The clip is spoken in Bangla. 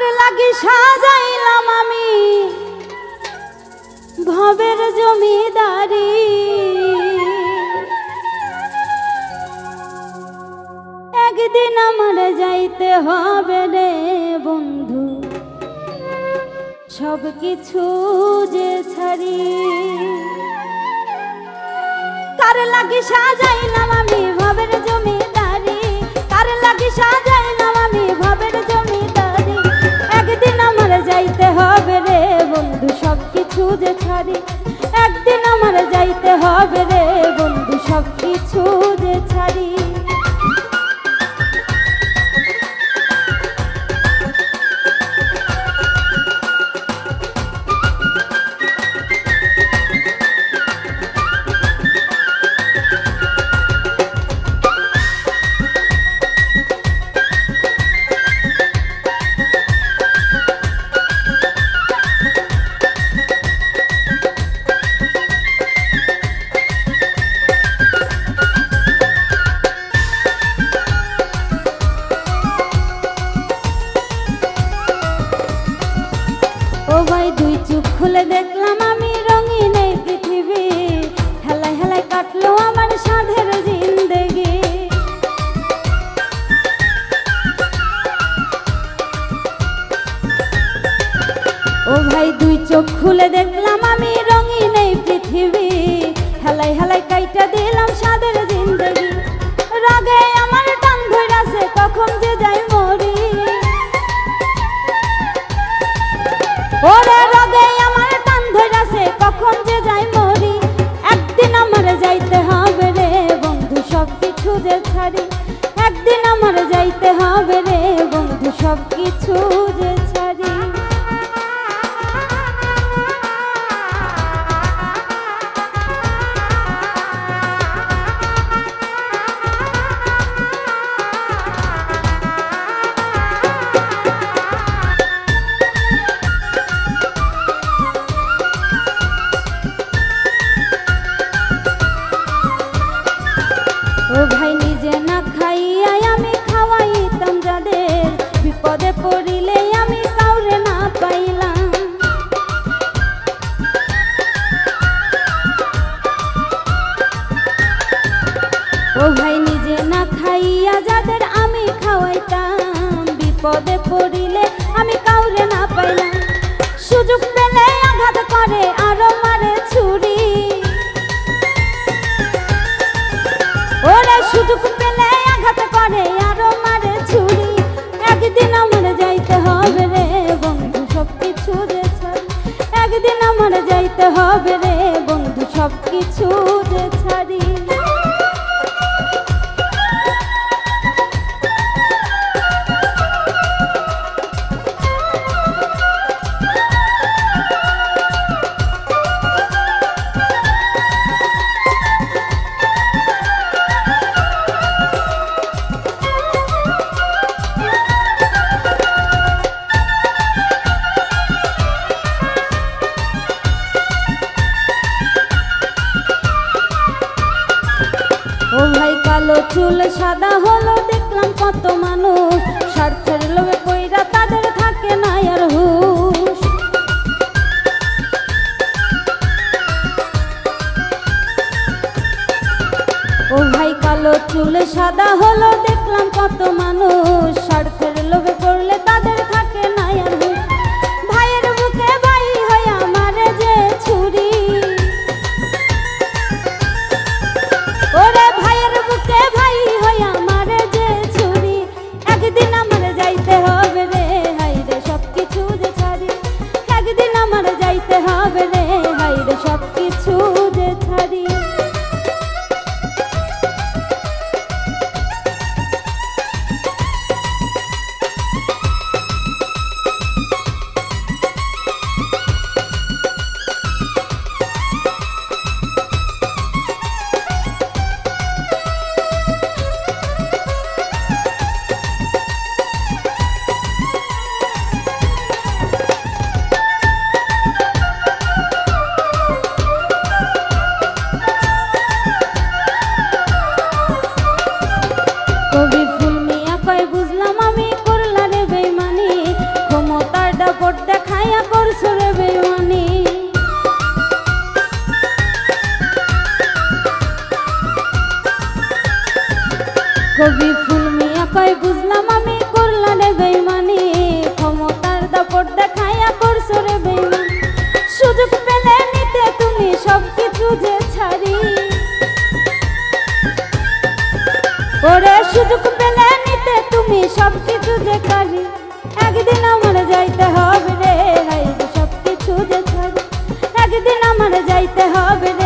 কার লাগি সাজাইলাম আমি। ভবের জমিদারি। একদিন আমার যাইতে হবে রে বন্ধু। সব কিছু যে ছাড়ি। কার লাগি সাজাইলাম আমি ভবের জমিদারি। কার লাগি সাজাইলাম যে ছাড়ি। একদিন আমার যাইতে হবে রে বন্ধু সব কিছু যে ছাড়ি। ও ভাই দুই চোখ খুলে দেখলাম আমি রঙিন এই পৃথিবী। হেলায় হেলায় কাইটা দিলাম সাদের জিন্দগি। রাগে আমার টান ধইরাছে কখন যে যাই মরি। ওরে রগে আমার টান ধইরাছে কখন যে যাই মরি। একদিন আমার যাইতে হবে রে বন্ধু সব কিছু যে ছাড়ি। একদিন আমার যাইতে হবে রে বন্ধু সব কিছু যে বিপদে পড়িলে আমি কাউরে না পাইলাম সুযোগ পেলে আঘাত করে, আরও মারে ছুরি। ওরা সুযোগ পেলে আঘাত করে, আরও মারে ছুরি। একদিন আমার যাইতে হবে রে বন্ধু সব কিছু যে একদিন আমার যাইতে হবে রে বন্ধু সব কিছু কালো চুল, সাদা হলো, দেখলাম কত মানুষ। স্বার্থের লোভে পইরা তাদের থাকে না আর হুশ। ও ভাই, কালো চুল, সাদা হলো, দেখলাম কত মানুষ। স্বার্থের লোভে পড়লে দাপট দেখাইয়া করছ রে বেমানি কবি ফুল মিয়া কয়, বুঝলাম আমি করলাম রে বেমানি ক্ষমতার দাপট দেখাইয়া করছ রে বেমানি সুযোগ পেলে নিতে তুমি সব কিছু যে ছাড়ি। ওরে সুযোগ পেলে নিতে তুমি সব কিছু যে কারি। একদিন আমার যাইতে হবে রে সব কিছু যে একদিন আমার যাইতে হবে